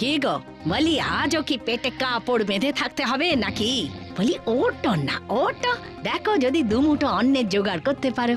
কি গো? বলি, আজও কি পেটে কাপড় বেঁধে থাকতে হবে নাকি? বলি, ওটা না, ওটা। দেখো যদি দুমুটো অন্যের জোগাড় করতে পারো।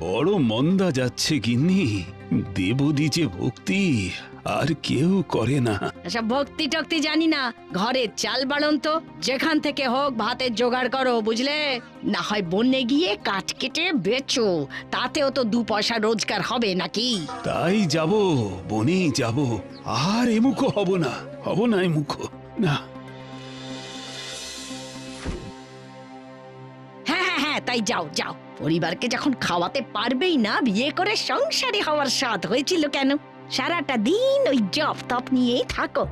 বড় মন্দা যাচ্ছে গিন্নি। দেবদি যে ভক্তি আর কেউ করে না। সব ভক্তি টক্তি জানি না। ঘরে চাল বাড়ন তো যেখান থেকে হোক ভাতের জোগাড় করো বুঝলে? না হয় বন্যে গিয়ে কাঠ কেটে বেচো তাতেও তো দু পয়সা রোজগার হবে নাকি? তাই যাব বনেই যাব আর এমুখো হব না হব না এমুখো না। হ্যাঁ তাই যাও যাও। পরিবারকে যখন খাওয়াতে পারবেই না, বিয়ে করে সংসারী হওয়ার স্বাদ হয়েছিল কেন? সারাটা দিন ওই জপ তপ নিয়েই থাকো।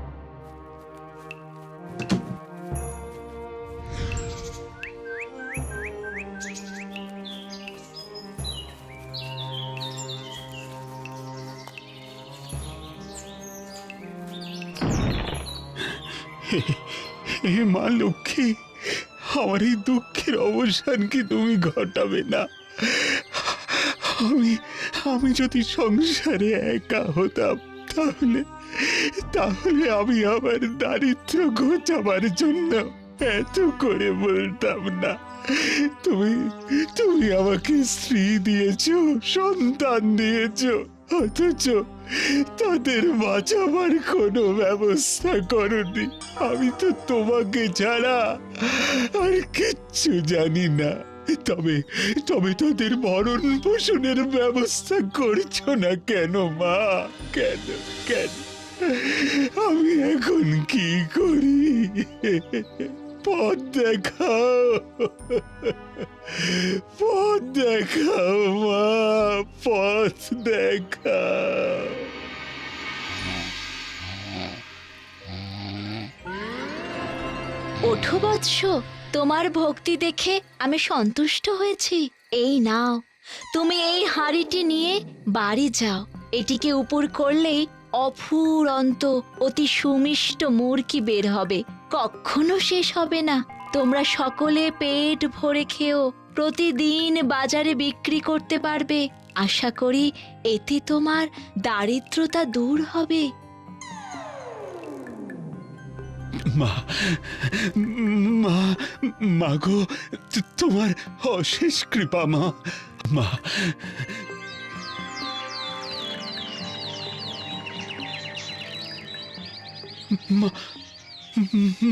হে মা লক্ষ্মী। আমার এই দুঃখের অবসান কি তুমি ঘটাবে না? আমি আমি যদি সংসারে একা হতাম, তাহলে তাহলে আমি আমার দারিদ্র ঘোচাবার জন্য এত করে বলতাম না। তুমি তুমি আমাকে স্ত্রী দিয়েছ, সন্তান দিয়েছ, অথচ তাদের বাঁচাবার কোনো ব্যবস্থা করনি। আমি তো তোমাকে ছাড়া আর কিচ্ছু জানি না। তবে তবে তাদের ভরণ পোষণের ব্যবস্থা করছ না কেন, মা? কেন কেন? আমি এখন কি করি? পথ দেখাও। পথ দেখাও, মা পথ দেখাও। ওঠো বৎস, তোমার ভক্তি দেখে আমি সন্তুষ্ট হয়েছি। এই নাও, তুমি এই হাঁড়িটি নিয়ে বাড়ি যাও। এটিকে উপর করলেই অফুরন্ত, অতি সুমিষ্ট মুরকি বের হবে। কখনো শেষ হবে না। তোমরা সকলে পেট ভরে খেও, প্রতিদিন বাজারে বিক্রি করতে পারবে। আশা করি এতে তোমার দারিদ্রতা দূর হবে। মা মা মা গো তোমার অশেষ কৃপা মা মা। মা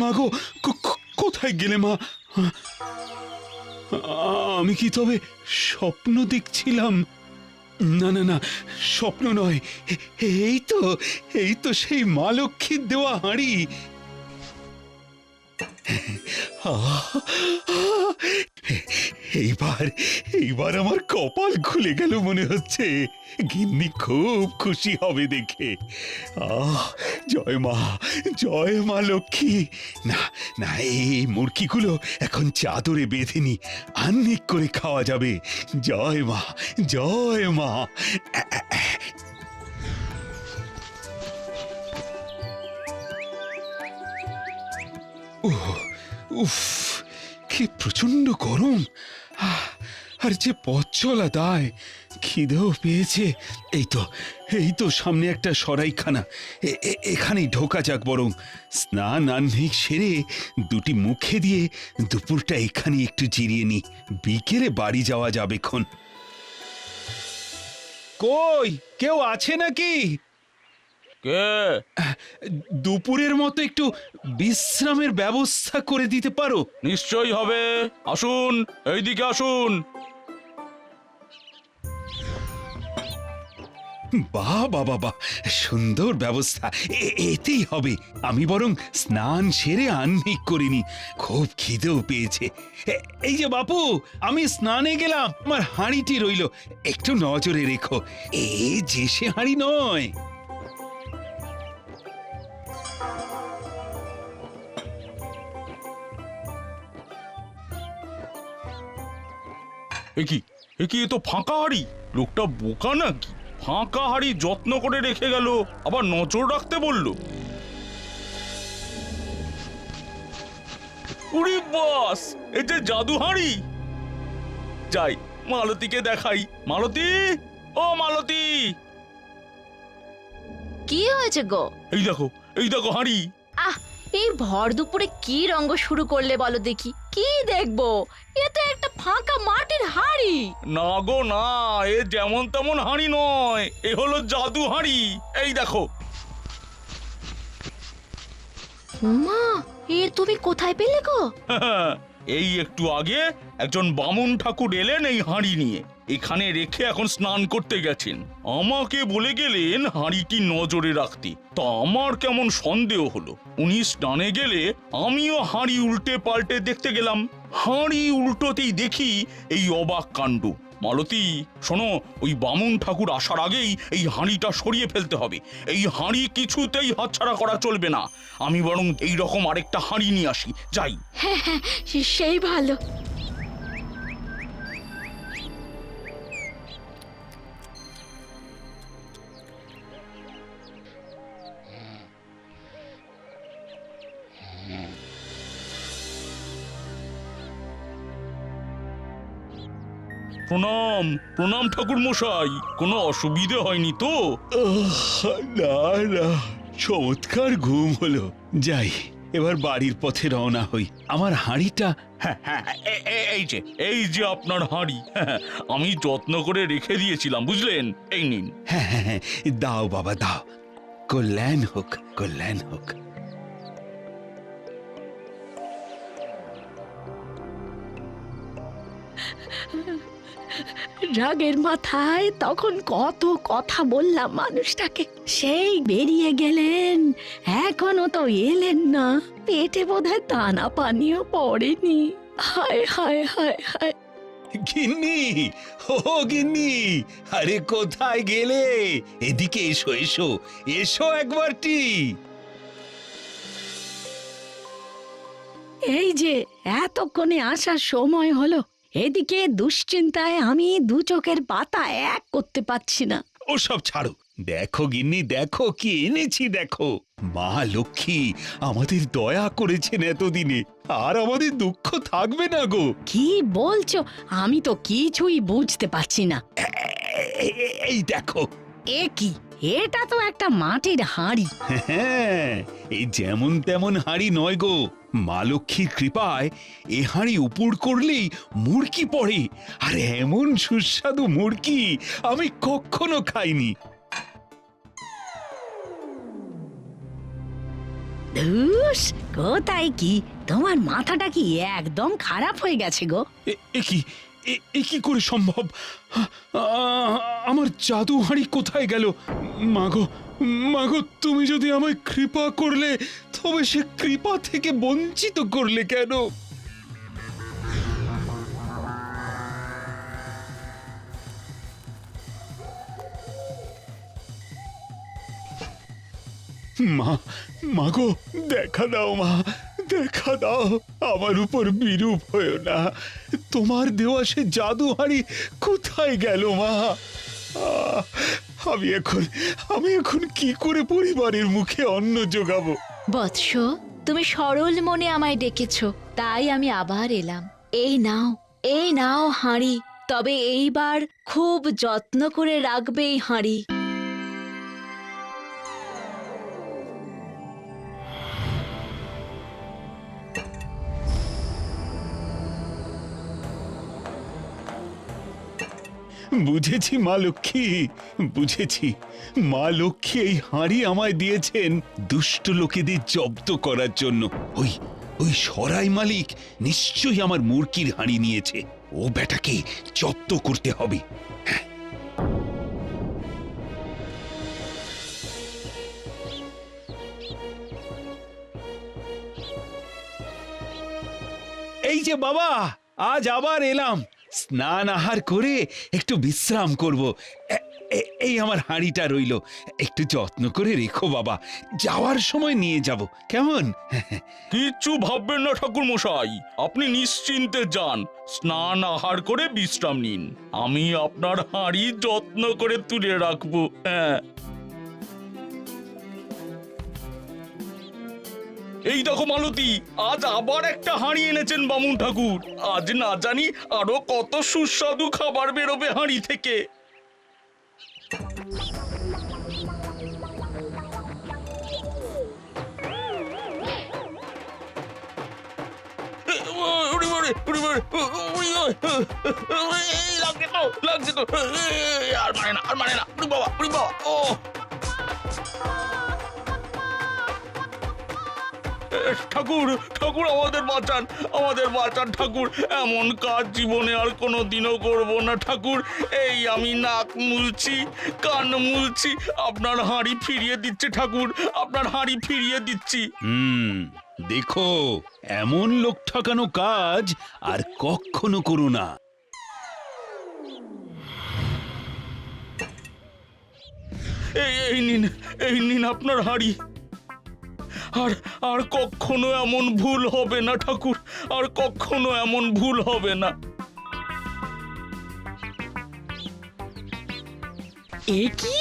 মা গো কোথায় গেলে মা? আমি কি তবে স্বপ্ন দেখছিলাম? না না না, স্বপ্ন নয়। এই তো এই তো সেই মা লক্ষ্মীর দেওয়া হাঁড়ি! এইবার এইবার আমার কপাল খুলে গেল মনে হচ্ছে। গিন্নি খুব খুশি হবে দেখে। আহ, জয় মা জয় মা লক্ষ্মী। না না, এই মুরগিগুলো এখন চাদরে বেঁধে নি আন্নিক করে খাওয়া যাবে। জয় মা জয় মা। উফ, কি প্রচণ্ড গরম। আর যে পথ চলা দায় খিদেও পেয়েছে। এই তো এই তো সামনে একটা সরাইখানা। এখানেই ঢোকা যাক বরং। স্নান আহ্নিক সেরে দুটি মুখে দিয়ে দুপুরটা এখানে একটু জিরিয়ে নি। বিকেলে বাড়ি যাওয়া যাবে খন কই, কেউ আছে নাকি? কে? দুপুরের মতো একটু বিশ্রামের ব্যবস্থা করে দিতে পারো। নিশ্চয়ই হবে। আসুন এইদিকে আসুন। বাহ বাবা বা সুন্দর ব্যবস্থা। এতেই হবে। আমি বরং স্নান সেরে আহ্নিক করিনি। খুব খিদেও পেয়েছে। এই যে বাপু আমি স্নানে গেলাম। আমার হাঁড়িটি রইল। একটু নজরে রেখো। এ যে সে হাঁড়ি নয়। এ কি? এ তো ফাঁকা হাড়ি। লোকটা বোকা নাকি? ফাঁকা হাড়ি যত্ন করে রেখে গেল আবার নজর রাখতে বলল। উড়ি বাস এ যে জাদু হাড়ি। যাই মালতীকে দেখাই। মালতী ও মালতী। কি হয়েছে গো? এই দেখো এই দেখো হাঁড়ি। আহ এই ভর দুপুরে কি রঙ্গ শুরু করলে বলো দেখি। কি দেখব? এ তো একটা ফাঁকা মাটির হাড়ি। না গো না এ যেমন তেমন হাঁড়ি নয় এ হলো জাদু হাঁড়ি। এই দেখো। মা এ তুমি কোথায় পেলে গো? এই একটু আগে একজন বামুন ঠাকুর এলেন এই হাঁড়ি নিয়ে। এখানে রেখে এখন স্নান করতে গেছেন। আমাকে বলে গেলেন হাঁড়িটি নজরে রাখতে। তা আমার কেমন সন্দেহ হলো। উনি স্নানে গেলে আমিও হাঁড়ি উল্টে পাল্টে দেখতে গেলাম। হাঁড়ি উল্টোতেই দেখি এই অবাক কাণ্ড। মালতী, শোনো, ওই বামুন ঠাকুর আসার আগেই এই হাঁড়িটা সরিয়ে ফেলতে হবে। এই হাঁড়ি কিছুতেই হাতছাড়া করা চলবে না। আমি বরং এই রকম আরেকটা হাঁড়ি নিয়ে আসি। যাই। হ্যাঁ হ্যাঁ সেই ভালো। প্রণাম প্রণাম ঠাকুর মশাই কোনো অসুবিধে হয়নি তো? না না চমৎকার ঘুম হলো। যাই এবার বাড়ির পথে রওনা হই। আমার হাঁড়িটা হ্যাঁ হ্যাঁ এ- এই যে এই যে আপনার হাঁড়ি। হ্যাঁ, আমি যত্ন করে রেখে দিয়েছিলাম বুঝলেন? এই নিন। হ্যাঁ হ্যাঁ হ্যাঁ দাও বাবা দাও। কল্যাণ হোক কল্যাণ হোক। রাগের মাথায় তখন কত কথা বললাম মানুষটাকে। সেই বেরিয়ে গেলেন এখনও তো এলেন না। পেটে বোধহয় দানা পানিও পড়েনি। হায় হায় হায় হায়। গিন্নি ও গিন্নি আরে কোথায় গেলে? এদিকে এসো এসো এসো একবারটি এই যে এতক্ষণে আসার সময় হলো। এদিকে দুশ্চিন্তায় আমি দু চোখের পাতা এক করতে পারছি না। ওসব ছাড়ো। দেখো গিন্নি দেখো কি এনেছি দেখো। মা লক্ষ্মী আমাদের দয়া করেছেন এতদিনে। আর আমাদের দুঃখ থাকবে না গো। কি বলছো? আমি তো কিছুই বুঝতে পারছি না। এই দেখো। এ কি? এটা তো একটা মাটির হাঁড়ি। হ্যাঁ এই যেমন তেমন হাঁড়ি নয় গো। মা লক্ষ্মীর কৃপায় এ হাঁড়ি উপুড় করলেই মুরকি পড়ে। আর এমন সুস্বাদু মুরকি আমি কখনো খাইনি। ধুস কোথায় কি? তোমার মাথাটা কি একদম খারাপ হয়ে গেছে গো। এ- এ কি? এ- কি করে সম্ভব? আমার জাদু হাঁড়ি কোথায় গেল? মাগো মাগো, তুমি যদি আমায় কৃপা করলে, তবে সে কৃপা থেকে বঞ্চিত করলে কেন? মা, মাগো, দেখা দাও মা। দেখা দাও, আমার উপর বিরূপ হয়েও না। তোমার দেওয়া সে জাদু হাড়ি কোথায় গেল মা? আমি এখন আমি এখন কি করে পরিবারের মুখে অন্ন যোগাবো বৎস, তুমি সরল মনে আমায় ডেকেছ, তাই আমি আবার এলাম। এই নাও এই নাও হাঁড়ি, তবে এইবার খুব যত্ন করে রাখবে এই হাঁড়ি। বুঝেছি মা লক্ষ্মী, বুঝেছি। মা লক্ষ্মী এই হাঁড়ি আমায় দিয়েছেন দুষ্ট লোকেদের জব্দ করার জন্য। ওই ওই সরাই মালিক নিশ্চয়ই আমার মুরকির হাঁড়ি নিয়েছে। ও বেটাকে জব্দ করতে হবে। হ্যাঁ। এই যে বাবা, আজ আবার এলাম। স্নান আহার করে একটু বিশ্রাম করব। এই আমার হাঁড়িটা রইল। একটু যত্ন করে রেখো বাবা। যাওয়ার সময় নিয়ে যাব। কেমন? কিচ্ছু ভাববেন না ঠাকুর মশাই আপনি নিশ্চিন্তে যান। স্নান আহার করে বিশ্রাম নিন। আমি আপনার হাঁড়ি যত্ন করে তুলে রাখব। হ্যাঁ। এই দেখো মালতি, আজ আবার একটা হাঁড়ি এনেছেন বামুন ঠাকুর। আজ না জানি আরও কত সুস্বাদু খাবার বেরোবে হাঁড়ি থেকে। আর মানে না, আর মানে না। বাবা বাবা ও। ঠাকুর ঠাকুর আমাদের বাঁচান আমাদের বাঁচান ঠাকুর। এমন কাজ জীবনে আর কোনো দিনও করব না ঠাকুর। এই আমি নাক মুলছি কান মুলছি আপনার হাঁড়ি ফিরিয়ে দিচ্ছে ঠাকুর আপনার হাঁড়ি ফিরিয়ে দিচ্ছি। হুম দেখো এমন লোক ঠকানো কাজ আর কখনো করো না। এই এই নিন এই নিন আপনার হাঁড়ি। আর আর কখনো এমন ভুল হবে না, ঠাকুর। আর কখনো এমন ভুল হবে না। এ কি?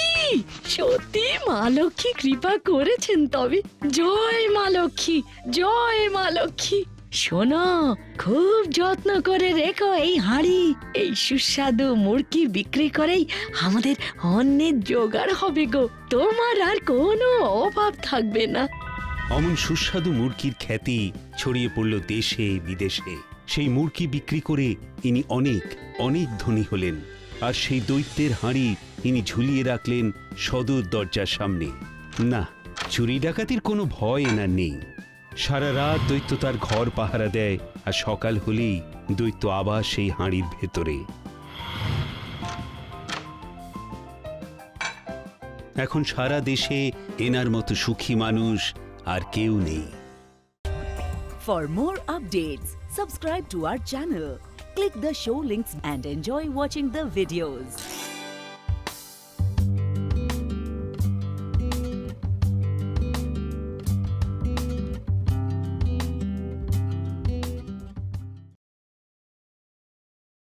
সত্যি মা লক্ষ্মী কৃপা করেছেন তবে। জয় মা লক্ষ্মী, জয় মা লক্ষ্মী। শোনো, খুব যত্ন করে রেখো এই হাঁড়ি। এই সুস্বাদু মুরগি বিক্রি করেই আমাদের অন্যের জোগাড় হবে গো। তোমার আর কোনো অভাব থাকবে না। অমন সুস্বাদু মুরগির খ্যাতি ছড়িয়ে পড়ল দেশে, বিদেশে। সেই মুরগি বিক্রি করে ইনি অনেক অনেক ধনী হলেন। আর সেই দৈত্যের হাঁড়ি ইনি ঝুলিয়ে রাখলেন সদর দরজার সামনে। না, চুরি ডাকাতির কোনো ভয় এনার নেই। সারা রাত দৈত্য তার ঘর পাহারা দেয় আর সকাল হলেই দৈত্য আবার সেই হাঁড়ির ভেতরে। এখন সারা দেশে এনার মতো সুখী মানুষ আর কেউ নেই For more updates, subscribe to our channel, click the show links and enjoy watching the videos.